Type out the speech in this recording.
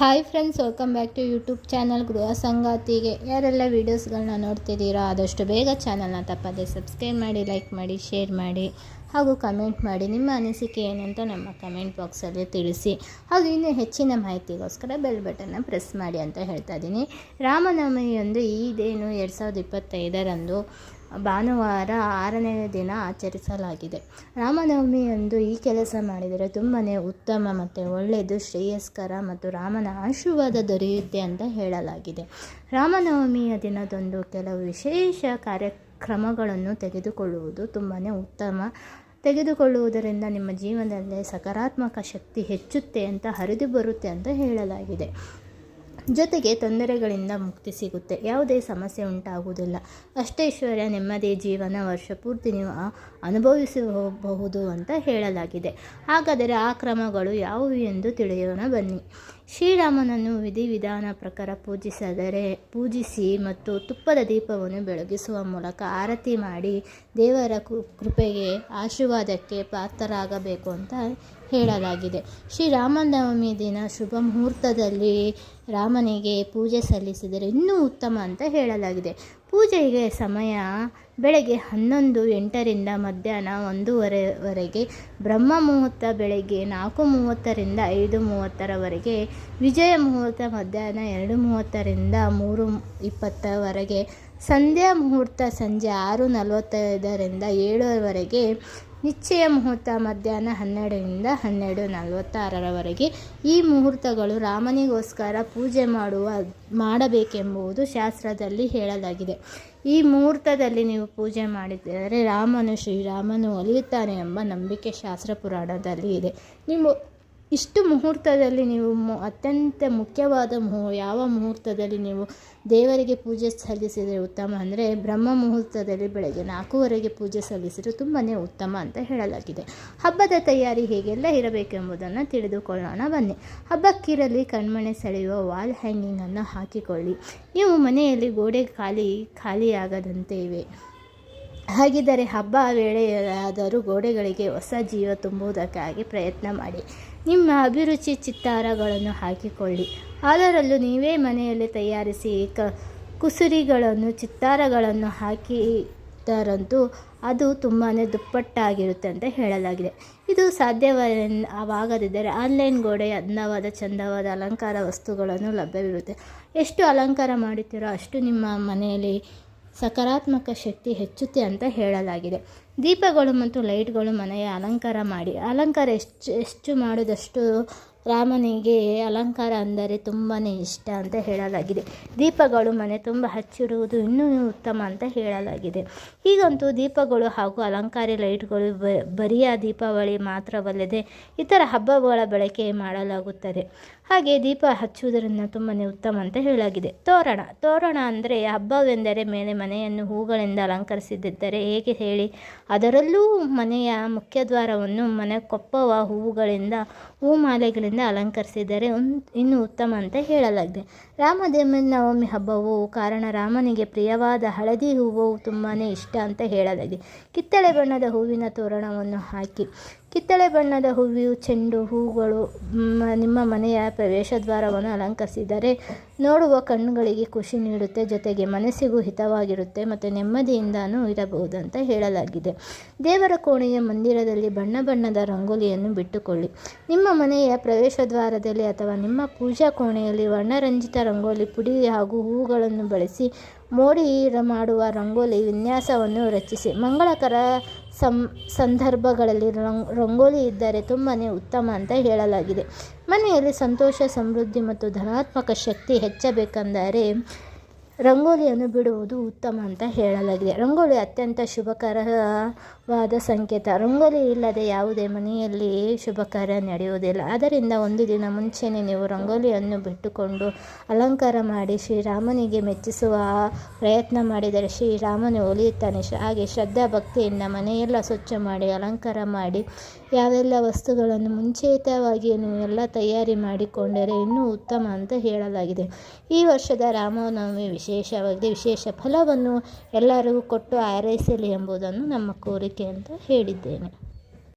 Hi friends welcome back to YouTube channel ಗೃಹ ಸಂಗಾತಿಗೆ ಯಾರೆಲ್ಲ ವೀಡಿಯೋಸ್ಗಳನ್ನ ನೋಡ್ತಿದ್ದೀರೋ ಆದಷ್ಟು ಬೇಗ ಚಾನಲ್ನ ತಪ್ಪದೆ ಸಬ್ಸ್ಕ್ರೈಬ್ ಮಾಡಿ ಲೈಕ್ ಮಾಡಿ ಶೇರ್ ಮಾಡಿ, ಹಾಗೂ ಕಮೆಂಟ್ ಮಾಡಿ ನಿಮ್ಮ ಅನಿಸಿಕೆ ಏನಂತ ನಮ್ಮ ಕಮೆಂಟ್ ಬಾಕ್ಸಲ್ಲಿ ತಿಳಿಸಿ. ಹಾಗೂ ಇನ್ನೂ ಹೆಚ್ಚಿನ ಮಾಹಿತಿಗೋಸ್ಕರ ಬೆಲ್ ಬಟನ್ನ ಪ್ರೆಸ್ ಮಾಡಿ ಅಂತ ಹೇಳ್ತಾ ಇದ್ದೀನಿ. ರಾಮನವಮಿಯೊಂದು ಈದೇನು ಎರಡು ಸಾವಿರದ ಇಪ್ಪತ್ತೈದರಂದು ಭಾನುವಾರ ಆರನೇ ದಿನ ಆಚರಿಸಲಾಗಿದೆ. ರಾಮನವಮಿಯಂದು ಈ ಕೆಲಸ ಮಾಡಿದರೆ ತುಂಬಾ ಉತ್ತಮ ಮತ್ತು ಒಳ್ಳೆಯದು, ಶ್ರೇಯಸ್ಕರ ಮತ್ತು ರಾಮನ ಆಶೀರ್ವಾದ ದೊರೆಯುತ್ತೆ ಅಂತ ಹೇಳಲಾಗಿದೆ. ರಾಮನವಮಿಯ ದಿನದಂದು ಕೆಲವು ವಿಶೇಷ ಕಾರ್ಯಕ್ರಮಗಳನ್ನು ತೆಗೆದುಕೊಳ್ಳುವುದು ತುಂಬಾ ಉತ್ತಮ. ತೆಗೆದುಕೊಳ್ಳುವುದರಿಂದ ನಿಮ್ಮ ಜೀವನದಲ್ಲಿ ಸಕಾರಾತ್ಮಕ ಶಕ್ತಿ ಹೆಚ್ಚುತ್ತೆ ಅಂತ ಹರಿದು ಬರುತ್ತೆ ಅಂತ ಹೇಳಲಾಗಿದೆ. ಜೊತೆಗೆ ತೊಂದರೆಗಳಿಂದ ಮುಕ್ತಿ ಸಿಗುತ್ತೆ. ಯಾವುದೇ ಸಮಸ್ಯೆ ಉಂಟಾಗುವುದಿಲ್ಲ. ಅಷ್ಟೈಶ್ವರ್ಯ ನೆಮ್ಮದಿ, ಜೀವನ, ವರ್ಷ ಪೂರ್ತಿ ನೀವು ಅನುಭವಿಸಬಹುದು ಅಂತ ಹೇಳಲಾಗಿದೆ. ಹಾಗಾದರೆ ಆ ಕ್ರಮಗಳು ಯಾವುವು ಎಂದು ತಿಳಿಯೋಣ ಬನ್ನಿ. ಶ್ರೀರಾಮನನ್ನು ವಿಧಿವಿಧಾನ ಪ್ರಕಾರ ಪೂಜಿಸಿದರೆ ಪೂಜಿಸಿ ಮತ್ತು ತುಪ್ಪದ ದೀಪವನ್ನು ಬೆಳಗಿಸುವ ಮೂಲಕ ಆರತಿ ಮಾಡಿ ದೇವರ ಕೃಪೆಗೆ ಆಶೀರ್ವಾದಕ್ಕೆ ಪಾತ್ರರಾಗಬೇಕು ಅಂತ ಹೇಳಲಾಗಿದೆ. ಶ್ರೀರಾಮನವಮಿ ದಿನ ಶುಭ ಮುಹೂರ್ತದಲ್ಲಿ ರಾಮನಿಗೆ ಪೂಜೆ ಸಲ್ಲಿಸಿದರೆ ಇನ್ನೂ ಉತ್ತಮ ಅಂತ ಹೇಳಲಾಗಿದೆ. ಪೂಜೆಗೆ ಸಮಯ ಬೆಳಗ್ಗೆ ಹನ್ನೊಂದು ಎಂಟರಿಂದ ಮಧ್ಯಾಹ್ನ ಒಂದೂವರೆವರೆಗೆ, ಬ್ರಹ್ಮ ಮುಹೂರ್ತ ಬೆಳಗ್ಗೆ ನಾಲ್ಕು ಮೂವತ್ತರಿಂದ ಐದು ಮೂವತ್ತರವರೆಗೆ, ವಿಜಯ ಮುಹೂರ್ತ ಮಧ್ಯಾಹ್ನ ಎರಡು ಮೂವತ್ತರಿಂದ ಮೂರು ಇಪ್ಪತ್ತರವರೆಗೆ, ಸಂಧ್ಯಾ ಮುಹೂರ್ತ ಸಂಜೆ ಆರು ನಲವತ್ತೈದರಿಂದ ಏಳರವರೆಗೆ ನಿಶ್ಚಯ ಮುಹೂರ್ತ ಮಧ್ಯಾಹ್ನ ಹನ್ನೆರಡರಿಂದ ಹನ್ನೆರಡು ನಲವತ್ತಾರರವರೆಗೆ ಈ ಮುಹೂರ್ತಗಳು ರಾಮನಿಗೋಸ್ಕರ ಪೂಜೆ ಮಾಡುವ ಮಾಡಬೇಕೆಂಬುದು ಶಾಸ್ತ್ರದಲ್ಲಿ ಹೇಳಲಾಗಿದೆ. ಈ ಮುಹೂರ್ತದಲ್ಲಿ ನೀವು ಪೂಜೆ ಮಾಡಿದರೆ ರಾಮನು ಶ್ರೀರಾಮನು ಒಲಿಯುತ್ತಾನೆ ಎಂಬ ನಂಬಿಕೆ ಶಾಸ್ತ್ರ ಪುರಾಣದಲ್ಲಿ ಇದೆ. ನೀವು ಇಷ್ಟು ಮುಹೂರ್ತದಲ್ಲಿ ನೀವು ಅತ್ಯಂತ ಮುಖ್ಯವಾದ ಮುಹೂ ಯಾವ ಮುಹೂರ್ತದಲ್ಲಿ ನೀವು ದೇವರಿಗೆ ಪೂಜೆ ಸಲ್ಲಿಸಿದರೆ ಉತ್ತಮ ಅಂದರೆ ಬ್ರಹ್ಮ ಮುಹೂರ್ತದಲ್ಲಿ ಬೆಳಗ್ಗೆ ನಾಲ್ಕೂವರೆಗೆ ಪೂಜೆ ಸಲ್ಲಿಸಿದರೆ ತುಂಬಾ ಉತ್ತಮ ಅಂತ ಹೇಳಲಾಗಿದೆ. ಹಬ್ಬದ ತಯಾರಿ ಹೇಗೆಲ್ಲ ಇರಬೇಕೆಂಬುದನ್ನು ತಿಳಿದುಕೊಳ್ಳೋಣ. ಬನ್ನಿ. ಹಬ್ಬಕ್ಕಿರಲಿ ಕಣ್ಮಣೆ ಸೆಳೆಯುವ ವಾಲ್ ಹ್ಯಾಂಗಿಂಗನ್ನು ಹಾಕಿಕೊಳ್ಳಿ. ನೀವು ಮನೆಯಲ್ಲಿ ಗೋಡೆ ಖಾಲಿ, ಖಾಲಿಯಾಗದಂತೆ ಇವೆ. ಹಾಗಿದ್ದರೆ ಹಬ್ಬ ವೇಳೆಯಾದರೂ ಗೋಡೆಗಳಿಗೆ ಹೊಸ ಜೀವ ತುಂಬುವುದಕ್ಕಾಗಿ ಪ್ರಯತ್ನ ಮಾಡಿ. ನಿಮ್ಮ ಅಭಿರುಚಿ ಚಿತ್ತಾರಗಳನ್ನು ಹಾಕಿಕೊಳ್ಳಿ. ಅದರಲ್ಲೂ ನೀವೇ ಮನೆಯಲ್ಲಿ ತಯಾರಿಸಿ ಕ ಕುಸುರಿಗಳನ್ನು, ಚಿತ್ತಾರಗಳನ್ನು ಹಾಕಿದರಂತೂ ಅದು ತುಂಬಾ ದುಪ್ಪಟ್ಟಾಗಿರುತ್ತೆ ಅಂತ ಹೇಳಲಾಗಿದೆ. ಇದು ಸಾಧ್ಯವಾಗದಿದ್ದರೆ ಆನ್ಲೈನ್ ಗೋಡೆ ಅಂದವಾದ, ಚಂದವಾದ ಅಲಂಕಾರ ವಸ್ತುಗಳನ್ನು ಲಭ್ಯವಿರುತ್ತೆ. ಎಷ್ಟು ಅಲಂಕಾರ ಮಾಡುತ್ತೀರೋ ಅಷ್ಟು ನಿಮ್ಮ ಮನೆಯಲ್ಲಿ ಸಕಾರಾತ್ಮಕ ಶಕ್ತಿ ಹೆಚ್ಚುತ್ತೆ ಅಂತ ಹೇಳಲಾಗಿದೆ. ದೀಪಗಳು ಮತ್ತು ಲೈಟ್ಗಳು ಮನೆಯ ಅಲಂಕಾರ ಮಾಡಿ, ಅಲಂಕಾರ ಎಷ್ಟು ಎಷ್ಟು ಮಾಡಿದಷ್ಟು ರಾಮನಿಗೆ ಅಲಂಕಾರ ಅಂದರೆ ತುಂಬಾ ಇಷ್ಟ ಅಂತ ಹೇಳಲಾಗಿದೆ. ದೀಪಗಳು ಮನೆ ತುಂಬ ಹಚ್ಚಿರುವುದು ಇನ್ನೂ ಉತ್ತಮ ಅಂತ ಹೇಳಲಾಗಿದೆ. ಹೀಗಂತೂ ದೀಪಗಳು ಹಾಗೂ ಅಲಂಕಾರಿ ಲೈಟ್ಗಳು ಬರಿಯ ದೀಪಾವಳಿ ಮಾತ್ರವಲ್ಲದೆ ಇತರ ಹಬ್ಬಗಳ ಬಳಕೆ ಮಾಡಲಾಗುತ್ತದೆ. ಹಾಗೆ ದೀಪ ಹಚ್ಚುವುದರಿಂದ ತುಂಬಾ ಉತ್ತಮ ಅಂತ ಹೇಳಲಾಗಿದೆ. ತೋರಣ ತೋರಣ ಅಂದರೆ ಹಬ್ಬವೆಂದರೆ ಮೇಲೆ ಮನೆಯನ್ನು ಹೂಗಳಿಂದ ಅಲಂಕರಿಸಿದ್ದರೆ ಹೇಗೆ ಹೇಳಿ? ಅದರಲ್ಲೂ ಮನೆಯ ಮುಖ್ಯದ್ವಾರವನ್ನು ಮನೆ ಕೊಪ್ಪವ ಹೂವುಗಳಿಂದ ಹೂಮಾಲೆಗಳಿಂದ ಅಲಂಕರಿಸಿದರೆ ಇನ್ನೂ ಉತ್ತಮ ಅಂತ ಹೇಳಲಾಗಿದೆ. ರಾಮದೇವನವಮಿ ಹಬ್ಬವು ಕಾರಣ ರಾಮನಿಗೆ ಪ್ರಿಯವಾದ ಹಳದಿ ಹೂವು ತುಂಬಾ ಇಷ್ಟ ಅಂತ ಹೇಳಲಾಗಿದೆ. ಕಿತ್ತಳೆ ಬಣ್ಣದ ಹೂವಿನ ತೋರಣವನ್ನು ಹಾಕಿ ಕಿತ್ತಳೆ ಬಣ್ಣದ ಹೂವು ಚೆಂಡು ಹೂಗಳು ನಿಮ್ಮ ಮನೆಯ ಪ್ರವೇಶ ದ್ವಾರವನ್ನು ಅಲಂಕರಿಸಿದರೆ ನೋಡುವ ಕಣ್ಣುಗಳಿಗೆ ಖುಷಿ ನೀಡುತ್ತೆ, ಜೊತೆಗೆ ಮನಸ್ಸಿಗೂ ಹಿತವಾಗಿರುತ್ತೆ ಮತ್ತು ನೆಮ್ಮದಿಯಿಂದನೂ ಇರಬಹುದು ಅಂತ ಹೇಳಲಾಗಿದೆ. ದೇವರ ಕೋಣೆಯ ಮಂದಿರದಲ್ಲಿ ಬಣ್ಣ ಬಣ್ಣದ ರಂಗೋಲಿಯನ್ನು ಬಿಟ್ಟುಕೊಳ್ಳಿ. ನಿಮ್ಮ ಮನೆಯ ಪ್ರವೇಶ ದ್ವಾರದಲ್ಲಿ ಅಥವಾ ನಿಮ್ಮ ಪೂಜಾ ಕೋಣೆಯಲ್ಲಿ ವರ್ಣರಂಜಿತ ರಂಗೋಲಿ, ಪುಡಿ ಹಾಗೂ ಹೂಗಳನ್ನು ಬಳಸಿ ಮೋಡಿ ಮಾಡುವ ರಂಗೋಲಿ ವಿನ್ಯಾಸವನ್ನು ರಚಿಸಿ. ಮಂಗಳಕರ ಸಂ, ಸಂದರ್ಭಗಳಲ್ಲಿ ರಂಗೋಲಿ ಇದ್ದರೆ ತುಂಬಾ ಉತ್ತಮ ಅಂತ ಹೇಳಲಾಗಿದೆ. ಮನೆಯಲ್ಲಿ ಸಂತೋಷ, ಸಮೃದ್ಧಿ ಮತ್ತು ಧನಾತ್ಮಕ ಶಕ್ತಿ ಹೆಚ್ಚಬೇಕೆಂದರೆ ರಂಗೋಲಿಯನ್ನು ಬಿಡುವುದು ಉತ್ತಮ ಅಂತ ಹೇಳಲಾಗಿದೆ. ರಂಗೋಲಿ ಅತ್ಯಂತ ಶುಭಕರವಾದ ಸಂಕೇತ. ರಂಗೋಲಿ ಇಲ್ಲದೆ ಯಾವುದೇ ಮನೆಯಲ್ಲಿ ಶುಭ ಕಾರ್ಯ ನಡೆಯುವುದಿಲ್ಲ. ಅದರಿಂದ ಒಂದು ದಿನ ಮುಂಚೆನೇ ನೀವು ರಂಗೋಲಿಯನ್ನು ಬಿಟ್ಟುಕೊಂಡು ಅಲಂಕಾರ ಮಾಡಿ ಶ್ರೀರಾಮನಿಗೆ ಮೆಚ್ಚಿಸುವ ಪ್ರಯತ್ನ ಮಾಡಿದರೆ ಶ್ರೀರಾಮನು ಒಲಿಯುತ್ತಾನೆ ಹಾಗೆ ಶ್ರದ್ಧಾ ಭಕ್ತಿಯಿಂದ ಮನೆಯೆಲ್ಲ ಸ್ವಚ್ಛ ಮಾಡಿ ಅಲಂಕಾರ ಮಾಡಿ ಯಾವೆಲ್ಲ ವಸ್ತುಗಳನ್ನು ಮುಂಚಿತವಾಗಿ ಎಲ್ಲ ತಯಾರಿ ಮಾಡಿಕೊಂಡರೆ ಇನ್ನೂ ಉತ್ತಮ ಅಂತ ಹೇಳಲಾಗಿದೆ. ಈ ವರ್ಷದ ರಾಮನವಮಿ ವಿಶೇಷವಾಗಿದೆ ವಿಶೇಷ ಫಲವನ್ನು ಎಲ್ಲರಿಗೂ ಕೊಟ್ಟು ಆರೈಸಲಿ ಎಂಬುದನ್ನು ನಮ್ಮ ಕೋರಿಕೆ ಅಂತ ಹೇಳಿದ್ದೇನೆ.